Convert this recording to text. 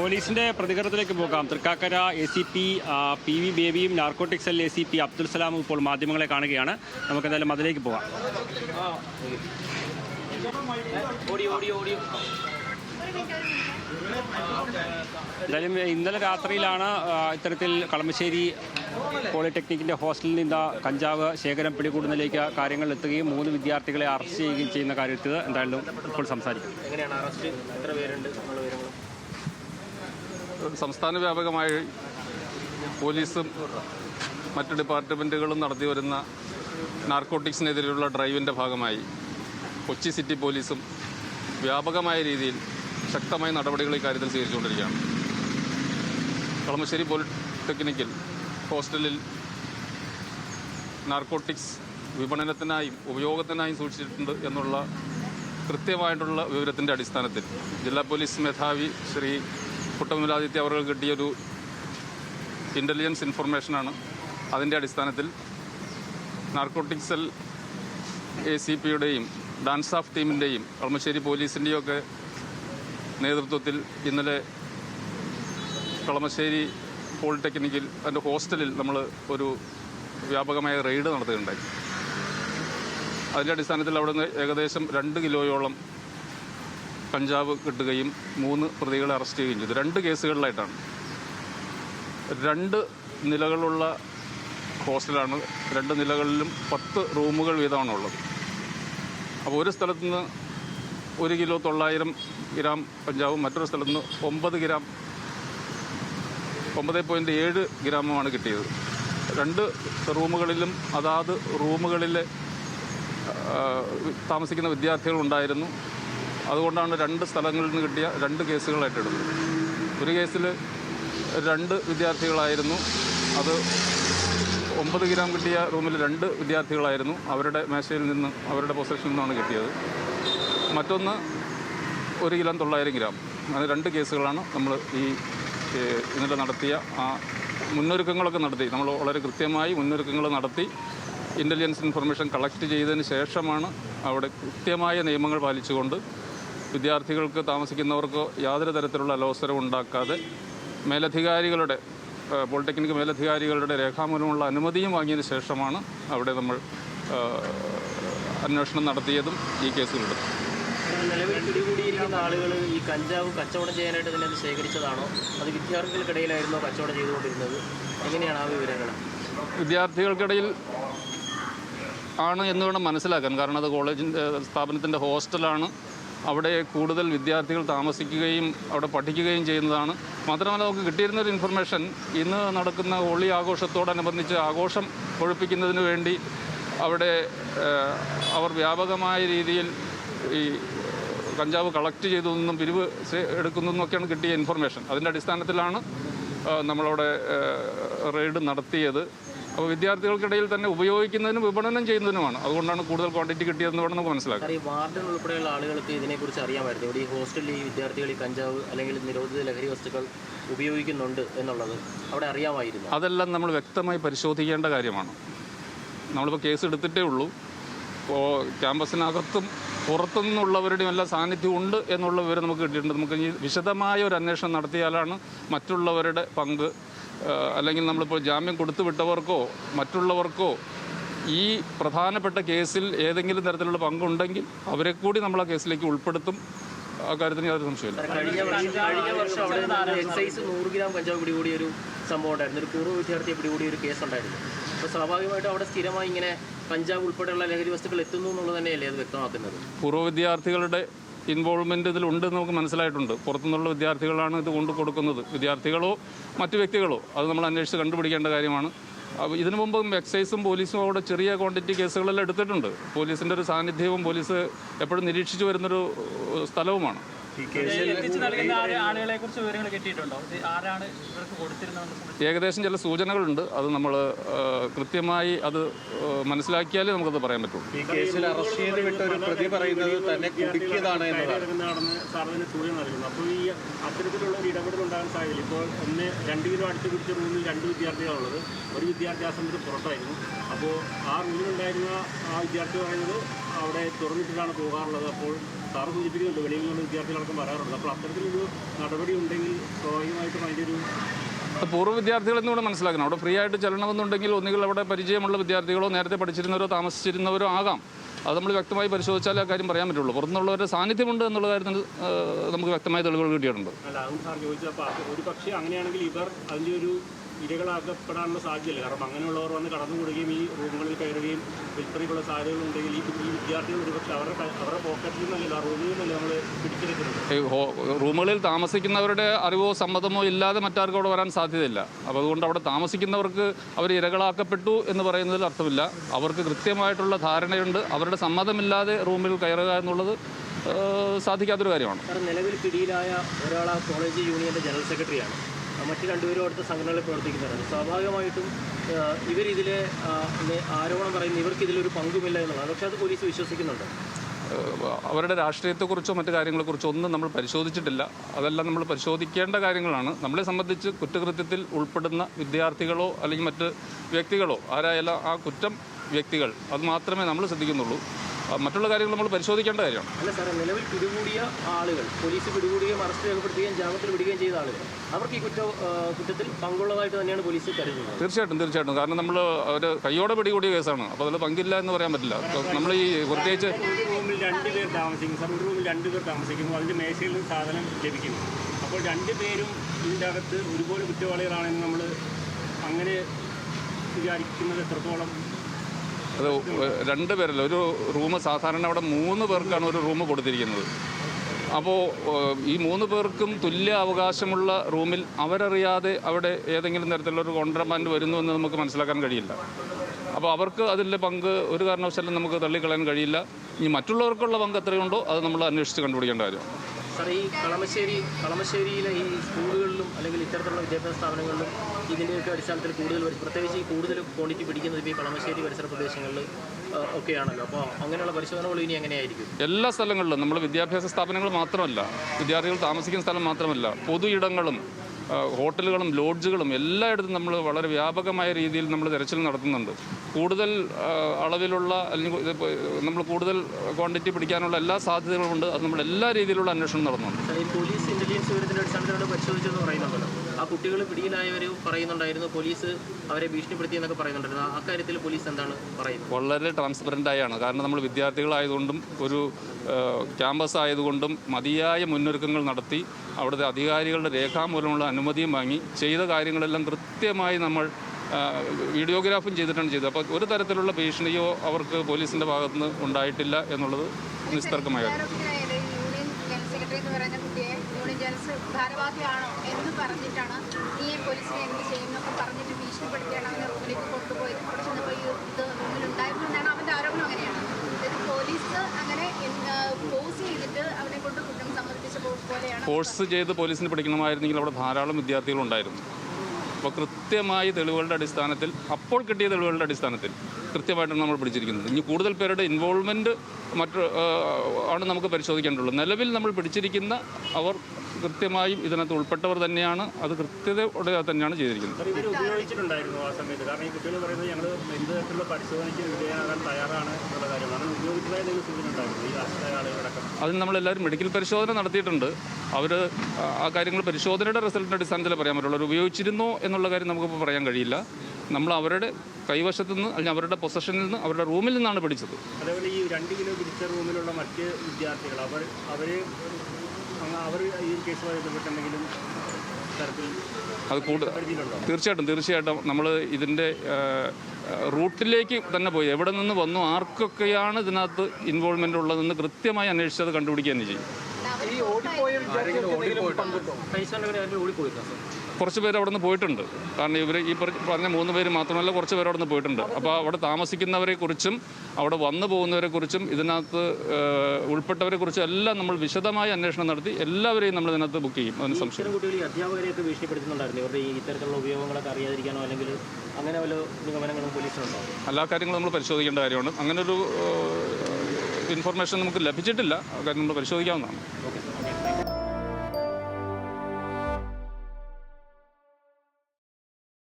പോലീസിന്റെ പ്രതികരണത്തിലേക്ക് പോകാം. Thrikkakara A C P P V ബേബിയും narcotic cell A C P Abdul സലാമും ഇപ്പോൾ മാധ്യമങ്ങളെ കാണുകയാണ്. നമുക്ക് എന്തായാലും അതിലേക്ക് പോകാം. എന്തായാലും ഇന്നലെ രാത്രിയിലാണ് ഇത്തരത്തിൽ കളമശ്ശേരി പോളിടെക്നിക്കിന്റെ ഹോസ്റ്റലിൽ നിന്ന് കഞ്ചാവ് ശേഖരം പിടികൂടുന്നതിലേക്ക് കാര്യങ്ങൾ എത്തുകയും മൂന്ന് വിദ്യാർത്ഥികളെ അറസ്റ്റ് ചെയ്യുകയും ചെയ്യുന്ന കാര്യത്തിൽ എന്തായാലും ഇപ്പോൾ സംസാരിക്കും. എങ്ങനെയാണ്? അറസ്റ്റ്? എത്ര പേരുണ്ട്? സംസ്ഥാന വ്യാപകമായി പോലീസും മറ്റ് ഡിപ്പാർട്ട്മെന്റുകളും നടത്തി വരുന്ന നാർക്കോട്ടിക്സിനെതിരെയുള്ള ഡ്രൈവിന്റെ ഭാഗമായി കൊച്ചി സിറ്റി പോലീസും വ്യാപകമായ രീതിയിൽ ശക്തമായ നടപടികൾ ഇക്കാര്യത്തിൽ സ്വീകരിച്ചുകൊണ്ടിരിക്കുകയാണ്. കളമശ്ശേരി പോളിടെക്നിക്കിൽ ഹോസ്റ്റലിൽ നാർക്കോട്ടിക്സ് വിപണനത്തിനായും ഉപയോഗത്തിനായും സൂക്ഷിച്ചിട്ടുണ്ട് എന്നുള്ള കൃത്യമായിട്ടുള്ള വിവരത്തിന്റെ അടിസ്ഥാനത്തിൽ ജില്ലാ പോലീസ് മേധാവി ശ്രീ കുട്ടമുലാദിത്യ അവർക്ക് കിട്ടിയൊരു ഇന്റലിജൻസ് ഇൻഫർമേഷനാണ് അതിന്റെ അടിസ്ഥാനത്തിൽ നാർക്കോട്ടിക് സെൽ എ സി പിയുടെയും ഡാൻസ് ഓഫ് ടീമിന്റെയും കളമശ്ശേരി പോലീസിന്റെയും ഒക്കെ നേതൃത്വത്തിൽ ഇന്നലെ കളമശ്ശേരി പോളിടെക്നിക്കിൽ അതിന്റെ ഹോസ്റ്റലിൽ നമ്മൾ ഒരു വ്യാപകമായ റെയ്ഡ് നടത്തുകയുണ്ടായി. അതിന്റെ അടിസ്ഥാനത്തിൽ അവിടെ നിന്ന് ഏകദേശം രണ്ട് കിലോയോളം കഞ്ചാവ് കിട്ടുകയും മൂന്ന് പ്രതികളെ അറസ്റ്റ് ചെയ്യുകയും ചെയ്തു. രണ്ട് കേസുകളിലായിട്ടാണ്. രണ്ട് നിലകളുള്ള ഹോസ്റ്റലാണ്. രണ്ട് നിലകളിലും പത്ത് റൂമുകൾ വീതമാണ് ഉള്ളത്. അപ്പോൾ ഒരു സ്ഥലത്തു നിന്ന് ഒരു കിലോ തൊള്ളായിരം ഗ്രാം കഞ്ചാവും മറ്റൊരു സ്ഥലത്ത് നിന്ന് ഒമ്പത് ഗ്രാം ഒമ്പത് പോയിന്റ് ഏഴ് ഗ്രാമമാണ് കിട്ടിയത്. രണ്ട് റൂമുകളിലും അതാത് റൂമുകളിലെ താമസിക്കുന്ന വിദ്യാർത്ഥികളുണ്ടായിരുന്നു. അതുകൊണ്ടാണ് രണ്ട് സ്ഥലങ്ങളിൽ നിന്ന് കിട്ടിയ രണ്ട് കേസുകളായിട്ട് എടുത്തത്. ഒരു കേസിൽ രണ്ട് വിദ്യാർത്ഥികളായിരുന്നു. അത് ഒമ്പത് ഗ്രാം കിട്ടിയ റൂമിൽ രണ്ട് വിദ്യാർത്ഥികളായിരുന്നു. അവരുടെ മേശയിൽ നിന്ന് അവരുടെ പൊസഷനിൽ നിന്നാണ് കിട്ടിയത്. മറ്റൊന്ന് ഒരു കിലോ തൊള്ളായിരം ഗ്രാം. അങ്ങനെ രണ്ട് കേസുകളാണ് നമ്മൾ ഈ ഇന്നലെ നടത്തിയ ആ മുന്നൊരുക്കങ്ങളൊക്കെ നടത്തി. നമ്മൾ വളരെ കൃത്യമായി മുന്നൊരുക്കങ്ങൾ നടത്തി. ഇന്റലിജൻസ് ഇൻഫർമേഷൻ കളക്ട് ചെയ്തതിന് ശേഷമാണ് അവിടെ കൃത്യമായ നിയമങ്ങൾ പാലിച്ചുകൊണ്ട് വിദ്യാർത്ഥികൾക്ക് താമസിക്കുന്നവർക്ക് യാതൊരു തരത്തിലുള്ള അലോസരം ഉണ്ടാക്കാതെ മേലധികാരികളുടെ പോളിടെക്നിക് മേലധികാരികളുടെ രേഖാമൂലമുള്ള അനുമതിയും വാങ്ങിയതിന് ശേഷമാണ് അവിടെ നമ്മൾ അന്വേഷണം നടത്തിയതും ഈ കേസുകളെടുത്തത് നിലവിൽ പിടികൂടിയിരിക്കുന്ന ആളുകൾ ഈ കഞ്ചാവ് കച്ചവടം ചെയ്യാനായിട്ട് തന്നെ അത് ശേഖരിച്ചതാണോ? അത് വിദ്യാർത്ഥികൾക്കിടയിലായിരുന്നോ കച്ചവടം ചെയ്തുകൊണ്ടിരുന്നത്? എങ്ങനെയാണ് ആ വിവരങ്ങൾ വിദ്യാർത്ഥികൾക്കിടയിൽ ആണ് എന്ന് വേണം മനസ്സിലാക്കാൻ. കാരണം അത് കോളേജിന്റെ സ്ഥാപനത്തിന്റെ ഹോസ്റ്റലാണ് അവിടെ കൂടുതൽ വിദ്യാർത്ഥികൾ താമസിക്കുകയും അവിടെ പഠിക്കുകയും ചെയ്യുന്നതാണ്. മാത്രമല്ല നമുക്ക് കിട്ടിയിരുന്ന ഒരു ഇൻഫർമേഷൻ ഇന്ന് നടക്കുന്ന ഹോളി ആഘോഷത്തോടനുബന്ധിച്ച് ആഘോഷം ഒഴിപ്പിക്കുന്നതിന് വേണ്ടി അവിടെ അവർ വ്യാപകമായ രീതിയിൽ ഈ കഞ്ചാവ് കളക്ട് ചെയ്തു നിന്നും പിരിവ് എടുക്കുന്നു എന്നൊക്കെയാണ് കിട്ടിയ ഇൻഫർമേഷൻ അതിന്റെ അടിസ്ഥാനത്തിലാണ് നമ്മളവിടെ റെയ്ഡ് നടത്തിയത്. അപ്പോൾ വിദ്യാർത്ഥികൾക്കിടയിൽ തന്നെ ഉപയോഗിക്കുന്നതിനും വിപണനം ചെയ്യുന്നതിനുമാണ്. അതുകൊണ്ടാണ് കൂടുതൽ ക്വാണ്ടിറ്റി കിട്ടിയതെന്ന് വേണം നമുക്ക് മനസ്സിലാക്കാം ഈ വാർഡൻ ഉൾപ്പെടെയുള്ള ആളുകൾക്ക് ഇതിനെക്കുറിച്ച് അറിയാമായിരുന്നു. ഇവിടെ ഈ ഹോസ്റ്റലിൽ ഈ വിദ്യാർത്ഥികൾ ഈ കഞ്ചാവ് അല്ലെങ്കിൽ നിരോധിത ലഹരി വസ്തുക്കൾ ഉപയോഗിക്കുന്നുണ്ട് എന്നുള്ളത് അവിടെ അറിയാമായിരുന്നു. അതെല്ലാം നമ്മൾ വ്യക്തമായി പരിശോധിക്കേണ്ട കാര്യമാണ്. നമ്മളിപ്പോൾ കേസ് എടുത്തിട്ടേ ഉള്ളൂ. ഇപ്പോൾ ക്യാമ്പസിനകത്തും പുറത്തു നിന്നുള്ളവരുടെയും എല്ലാ സാന്നിധ്യം ഉണ്ട് എന്നുള്ള വിവരം നമുക്ക് കിട്ടിയിട്ടുണ്ട്. നമുക്ക് ഈ വിശദമായ ഒരു അന്വേഷണം നടത്തിയാലാണ് മറ്റുള്ളവരുടെ പങ്ക് അല്ലെങ്കിൽ നമ്മളിപ്പോൾ ജാമ്യം കൊടുത്തു വിട്ടവർക്കോ മറ്റുള്ളവർക്കോ ഈ പ്രധാനപ്പെട്ട കേസിൽ ഏതെങ്കിലും തരത്തിലുള്ള പങ്കുണ്ടെങ്കിൽ അവരെ കൂടി നമ്മൾ ആ കേസിലേക്ക് ഉൾപ്പെടുത്തും. ആ കാര്യത്തിന് യാതൊരു സംശയമില്ല കഴിഞ്ഞ വർഷം അവിടെ എക്സൈസ് നൂറ് ഗ്രാം കഞ്ചാവ് പിടികൂടിയ ഒരു സംഭവം ഉണ്ടായിരുന്നു. ഒരു പൂർവ വിദ്യാർത്ഥിയെ പിടികൂടിയ ഒരു കേസ് ഉണ്ടായിരുന്നു. അപ്പോൾ സ്വാഭാവികമായിട്ടും അവിടെ സ്ഥിരമായി ഇങ്ങനെ കഞ്ചാവ് ഉൾപ്പെടെയുള്ള ലഹരി വസ്തുക്കൾ എത്തുന്നു എന്നുള്ളത് തന്നെയല്ലേ അത് വ്യക്തമാക്കുന്നത്? പൂർവ വിദ്യാർത്ഥികളുടെ ഇൻവോൾവ്മെന്റ് ഇതിലുണ്ടെന്ന് നമുക്ക് മനസ്സിലായിട്ടുണ്ട്. പുറത്തുനിന്നുള്ള വിദ്യാർത്ഥികളാണ് ഇത് കൊണ്ടു കൊടുക്കുന്നത്. വിദ്യാർത്ഥികളോ മറ്റു വ്യക്തികളോ. അത് നമ്മൾ അന്വേഷിച്ച് കണ്ടുപിടിക്കേണ്ട കാര്യമാണ്. ഇതിനു മുമ്പും എക്സൈസും പോലീസും അവിടെ ചെറിയ ക്വാണ്ടിറ്റി കേസുകളെല്ലാം എടുത്തിട്ടുണ്ട്. പോലീസിന്റെ ഒരു സാന്നിധ്യവും പോലീസ് എപ്പോഴും നിരീക്ഷിച്ചു വരുന്നൊരു സ്ഥലവുമാണ്. ഏകദേശം ചില സൂചനകളുണ്ട്. അത് നമ്മൾ കൃത്യമായി അത് മനസ്സിലാക്കിയാലേ നമുക്കത് പറയാൻ പറ്റുള്ളൂ. ഈ കേസിൽ അറസ്റ്റ് ചെയ്ത് വിട്ട ഒരു പ്രതി പറയുന്നത് തന്നെ കുടുക്കിയതാണ് എന്നതാണ്. സാറിന് സൂചന അപ്പോൾ ഈ അത്തരത്തിലുള്ള ഒരു ഇടപെടൽ ഉണ്ടാകാൻ സാധ്യതയില്ല. ഇപ്പോൾ ഒന്ന് രണ്ട് കിലോ അടുത്ത് പിടിച്ച റൂമിൽ രണ്ട് വിദ്യാർത്ഥികളുള്ളത് ഒരു വിദ്യാർത്ഥി ആ സമയത്ത് പുറത്തായിരുന്നു. അപ്പോൾ ആ റൂമിലുണ്ടായിരുന്ന ആ വിദ്യാർത്ഥി പറയുന്നത് അവിടെ തുറന്നിട്ടിട്ടാണ് പോകാറുള്ളത്. അപ്പോൾ സാറ് സൂചിപ്പിക്കുന്നുണ്ട് വെളിയിൽ നിന്ന് വിദ്യാർത്ഥികളടക്കം വരാറുണ്ട്. അപ്പോൾ അത്തരത്തിലൊരു നടപടി ഉണ്ടെങ്കിൽ സ്വാഭാവികമായിട്ടും അതിന്റെ ഒരു പൂർവ വിദ്യാർത്ഥികൾ കൂടെ മനസ്സിലാക്കണം. അവിടെ ഫ്രീ ആയിട്ട് ചെല്ലണമെന്നുണ്ടെങ്കിൽ ഒന്നുകിൽ അവിടെ പരിചയമുള്ള വിദ്യാർത്ഥികളോ നേരത്തെ പഠിച്ചിരുന്നവരോ താമസിച്ചിരുന്നവരോ ആകാം. അത് നമ്മൾ വ്യക്തമായി പരിശോധിച്ചാലേ ആ കാര്യം പറയാൻ പറ്റുള്ളൂ. പുറത്തുള്ളവരുടെ സാന്നിധ്യമുണ്ട് എന്നുള്ള കാര്യത്തിൽ നമുക്ക് വ്യക്തമായ തെളിവുകൾ കിട്ടിയിട്ടുണ്ട്. അല്ല അതും സാർ ചോദിച്ചപ്പോൾ അത് ഒരു പക്ഷേ അങ്ങനെയാണെങ്കിൽ ഇവർ അതിന്റെ ഒരു ഇരകളാക്കപ്പെടാനുള്ള സാധ്യതയില്ല. കാരണം അങ്ങനെയുള്ളവർ വന്ന് കടന്നുകൂടുകയും ഈ റൂമുകളിൽ കയറുകയും വിൽപ്പനയ്ക്കുള്ള സാധ്യതകൾ ഉണ്ടെങ്കിൽ ഈ ഈ വിദ്യാർത്ഥികൾ ഒരുപക്ഷെ അവരുടെ അവരുടെ പോക്കറ്റിൽ നിന്നല്ല റൂമിൽ നിന്നല്ല നമ്മൾ പിടിച്ചെടുക്കുന്നത്. റൂമുകളിൽ താമസിക്കുന്നവരുടെ അറിവോ സമ്മതമോ ഇല്ലാതെ മറ്റാർക്കും അവിടെ വരാൻ സാധ്യതയില്ല. അപ്പോൾ അതുകൊണ്ട് അവിടെ താമസിക്കുന്നവർക്ക് അവർ ഇരകളാക്കപ്പെട്ടു എന്ന് പറയുന്നതിൽ അർത്ഥമില്ല. അവർക്ക് കൃത്യമായിട്ടുള്ള ധാരണയുണ്ട്. അവരുടെ സമ്മതമില്ലാതെ റൂമിൽ കയറുക എന്നുള്ളത് സാധിക്കാത്തൊരു കാര്യമാണ്. സാർ നിലവിൽ പിടിയിലായ ഒരാൾ ആ കോളേജ് യൂണിയന്റെ ജനറൽ സെക്രട്ടറിയാണ്. മറ്റ് രണ്ടുപേരും അവിടുത്തെ സംഘടനകളിൽ പ്രവർത്തിക്കുന്നവരാണ് സ്വാഭാവികമായിട്ടും ഇവരിതിലെ ആരോപണം പറയുന്ന ഇവർക്ക് ഇതിലൊരു പങ്കുമില്ല എന്നുള്ളതാണ്. പക്ഷേ അത് പോലീസ് വിശ്വസിക്കുന്നുണ്ട്. അവരുടെ രാഷ്ട്രീയത്തെക്കുറിച്ചോ മറ്റു കാര്യങ്ങളെക്കുറിച്ചോ ഒന്നും നമ്മൾ പരിശോധിച്ചിട്ടില്ല. അതെല്ലാം നമ്മൾ പരിശോധിക്കേണ്ട കാര്യങ്ങളാണ്. നമ്മളെ സംബന്ധിച്ച് കുറ്റകൃത്യത്തിൽ ഉൾപ്പെടുന്ന വിദ്യാർത്ഥികളോ അല്ലെങ്കിൽ മറ്റ് വ്യക്തികളോ ആരായാലും ആ കുറ്റം വ്യക്തികൾ. അത് മാത്രമേ നമ്മൾ ശ്രദ്ധിക്കുന്നുള്ളൂ. മറ്റുള്ള കാര്യങ്ങൾ നമ്മൾ പരിശോധിക്കേണ്ട കാര്യമാണ്. അല്ല സാറേ നിലവിൽ പിടികൂടിയ ആളുകൾ പോലീസ് പിടികൂടുകയും അറസ്റ്റ് രേഖപ്പെടുത്തുകയും ജാമ്യത്തിൽ വിടുകയും ചെയ്ത ആളുകൾ അവർക്ക് ഈ കുറ്റ കുറ്റത്തിൽ പങ്കുള്ളതായിട്ട് തന്നെയാണ് പോലീസ് കരുതുന്നത്. തീർച്ചയായിട്ടും തീർച്ചയായിട്ടും. കാരണം നമ്മൾ അവർ കയ്യോടെ പിടികൂടിയ കേസാണ്. അപ്പോൾ അതിൽ പങ്കില്ല എന്ന് പറയാൻ പറ്റില്ല. നമ്മൾ ഈ പ്രത്യേകിച്ച് റൂമിൽ രണ്ട് പേർ താമസിക്കും. സബ് റൂമിൽ രണ്ട് പേർ താമസിക്കുന്നു അതിന്റെ മേശയിൽ നിന്ന് സാധനം ലഭിക്കുന്നു അപ്പോൾ രണ്ട് പേരും ഇതിന്റെ അകത്ത് ഒരുപോലെ കുറ്റവാളികളാണെന്ന് നമ്മൾ അങ്ങനെ വിചാരിക്കുന്നത് എത്രത്തോളം അത് രണ്ട് പേരല്ല ഒരു റൂം സാധാരണ അവിടെ മൂന്ന് പേർക്കാണ് ഒരു റൂം കൊടുത്തിരിക്കുന്നത്. അപ്പോൾ ഈ മൂന്ന് പേർക്കും തുല്യ അവകാശമുള്ള റൂമിൽ അവരറിയാതെ അവിടെ ഏതെങ്കിലും തരത്തിലുള്ള ഒരു കോൺട്രബാൻഡ് വരുന്നു എന്ന് നമുക്ക് മനസ്സിലാക്കാൻ കഴിയില്ല. അപ്പോൾ അവർക്ക് അതിന്റെ പങ്ക് ഒരു കാരണവശാലും നമുക്ക് തള്ളിക്കളയാൻ കഴിയില്ല. ഇനി മറ്റുള്ളവർക്കുള്ള പങ്ക് എത്രയുണ്ടോ അത് നമ്മൾ അന്വേഷിച്ച് കണ്ടുപിടിക്കേണ്ട കാര്യമാണ് സാർ ഈ കളമശ്ശേരി കളമശ്ശേരിയിലെ ഈ സ്കൂളുകളിലും അല്ലെങ്കിൽ ഇത്തരത്തിലുള്ള വിദ്യാഭ്യാസ സ്ഥാപനങ്ങളിലും ഇതിന്റെയൊക്കെ അടിസ്ഥാനത്തിൽ കൂടുതൽ പ്രത്യേകിച്ച് ഈ കൂടുതൽ ക്വാണ്ടിറ്റി പിടിക്കുന്നത് ഈ കളമശ്ശേരി പരിസര പ്രദേശങ്ങളിൽ ഒക്കെയാണല്ലോ. അപ്പോൾ അങ്ങനെയുള്ള പരിശോധനകൾ ഇനി എങ്ങനെയായിരിക്കും? എല്ലാ സ്ഥലങ്ങളിലും നമ്മൾ വിദ്യാഭ്യാസ സ്ഥാപനങ്ങൾ മാത്രമല്ല വിദ്യാർത്ഥികൾ താമസിക്കുന്ന സ്ഥലം മാത്രമല്ല പൊതു ഇടങ്ങളും ഹോട്ടലുകളും ലോഡ്ജുകളും എല്ലായിടത്തും നമ്മൾ വളരെ വ്യാപകമായ രീതിയിൽ നമ്മൾ തിരച്ചിൽ നടത്തുന്നുണ്ട്. കൂടുതൽ അളവിലുള്ള അല്ലെങ്കിൽ നമ്മൾ കൂടുതൽ ക്വാണ്ടിറ്റി പിടിക്കാനുള്ള എല്ലാ സാധ്യതകളും ഉണ്ട്. അത് നമ്മൾ എല്ലാ രീതിയിലുള്ള അന്വേഷണം നടന്നുണ്ട് പോലീസ് ഇന്റലിജൻസ് വിവരത്തിന്റെ അടിസ്ഥാനത്തിലൂടെ പരിശോധിച്ചെന്ന് പറയുന്നുണ്ടല്ലോ. ആ കുട്ടികൾ പിടിയിലായവർ പറയുന്നുണ്ടായിരുന്നു. പോലീസ് അവരെ ഭീഷണിപ്പെടുത്തി എന്നൊക്കെ പറയുന്നുണ്ടായിരുന്നു. ആ അക്കാര്യത്തിൽ പോലീസ് എന്താണ് പറയുന്നത്? വളരെ ട്രാൻസ്പെറന്റ് ആയാണ് കാരണം നമ്മൾ വിദ്യാർത്ഥികളായതുകൊണ്ടും ഒരു ക്യാമ്പസ് ആയതുകൊണ്ടും മതിയായ മുന്നൊരുക്കങ്ങൾ നടത്തി അവിടുത്തെ അധികാരികളുടെ രേഖാമൂലമുള്ള അനുമതിയും വാങ്ങി ചെയ്ത കാര്യങ്ങളെല്ലാം കൃത്യമായി നമ്മൾ വീഡിയോഗ്രാഫും ചെയ്തിട്ടാണ് ചെയ്തത്. അപ്പോൾ ഒരു തരത്തിലുള്ള ഭീഷണിയോ അവർക്ക് പോലീസിന്റെ ഭാഗത്തുനിന്ന് ഉണ്ടായിട്ടില്ല എന്നുള്ളത് നിസ്തർക്കമായ ഫോഴ്സ് ചെയ്ത് പോലീസിന് പിടിക്കണമായിരുന്നെങ്കിൽ അവിടെ ധാരാളം വിദ്യാർത്ഥികളുണ്ടായിരുന്നു. അപ്പോൾ കൃത്യമായ തെളിവുകളുടെ അടിസ്ഥാനത്തിൽ അപ്പോൾ കിട്ടിയ തെളിവുകളുടെ അടിസ്ഥാനത്തിൽ കൃത്യമായിട്ടാണ് നമ്മൾ പിടിച്ചിരിക്കുന്നത്. ഇനി കൂടുതൽ പേരുടെ ഇൻവോൾവ്മെന്റ് മറ്റു ആണ് നമുക്ക് പരിശോധിക്കേണ്ടത് നിലവിൽ നമ്മൾ പിടിച്ചിരിക്കുന്ന അവർ കൃത്യമായും ഇതിനകത്ത് ഉൾപ്പെട്ടവർ തന്നെയാണ്. അത് കൃത്യതയോടെ തന്നെയാണ് ചെയ്തിരിക്കുന്നത്. അതിന് നമ്മളെല്ലാവരും മെഡിക്കൽ പരിശോധന നടത്തിയിട്ടുണ്ട്. അവർ ആ കാര്യങ്ങൾ പരിശോധനയുടെ റിസൾട്ടിന്റെ അടിസ്ഥാനത്തിൽ പറയാൻ പറ്റുള്ളൂ. അവർ ഉപയോഗിച്ചിരുന്നോ എന്നുള്ള കാര്യം നമുക്കിപ്പോൾ പറയാൻ കഴിയില്ല. നമ്മൾ അവരുടെ കൈവശത്തു നിന്ന് അല്ലെങ്കിൽ അവരുടെ പൊസഷനിൽ നിന്ന് അവരുടെ റൂമിൽ നിന്നാണ് പിടിച്ചത്. അതേപോലെ ഈ രണ്ട് കിലോ പിടിച്ച റൂമിലുള്ള മറ്റ് വിദ്യാർത്ഥികൾ അവർ അവർ അവർ ഈ കേസുമായി അത് കൂടുതൽ തീർച്ചയായിട്ടും തീർച്ചയായിട്ടും നമ്മൾ ഇതിന്റെ റൂട്ടിലേക്ക് തന്നെ പോയി. എവിടെ നിന്ന് വന്നു ആർക്കൊക്കെയാണ് ഇതിനകത്ത് ഇൻവോൾവ്മെന്റ് ഉള്ളതെന്ന് കൃത്യമായി അന്വേഷിച്ചത് കണ്ടുപിടിക്കുക തന്നെ ചെയ്യും. കുറച്ച് പേര് അവിടെ നിന്ന് പോയിട്ടുണ്ട്. കാരണം ഇവർ ഈ പറ- പറഞ്ഞ മൂന്ന് പേര് മാത്രമല്ല കുറച്ച് പേര് അവിടെ നിന്ന് പോയിട്ടുണ്ട് അപ്പോൾ അവിടെ താമസിക്കുന്നവരെ കുറിച്ചും അവിടെ വന്നു പോകുന്നവരെ കുറിച്ചും ഇതിനകത്ത് ഉൾപ്പെട്ടവരെ കുറിച്ചും എല്ലാം നമ്മൾ വിശദമായി അന്വേഷണം നടത്തി എല്ലാവരെയും നമ്മൾ ഇതിനകത്ത് ബുക്ക് ചെയ്യും. അതിന് സംശയം അല്ലാ അധ്യാപകരെയൊക്കെ ഭീഷണിപ്പെടുത്തുന്നുണ്ടായിരുന്നു. ഇവരുടെ ഈ ഇത്തരത്തിലുള്ള ഉപയോഗങ്ങളൊക്കെ അറിയാതിരിക്കാനോ അല്ലെങ്കിൽ അങ്ങനെ വല്ല നിഗമനങ്ങളും പോലീസിനുണ്ടോ? എല്ലാ കാര്യങ്ങളും നമ്മൾ പരിശോധിക്കേണ്ട കാര്യമാണ്. അങ്ങനൊരു ഇൻഫർമേഷൻ നമുക്ക് ലഭിച്ചിട്ടില്ല. കാര്യം നമ്മൾ പരിശോധിക്കാവുന്നതാണ്.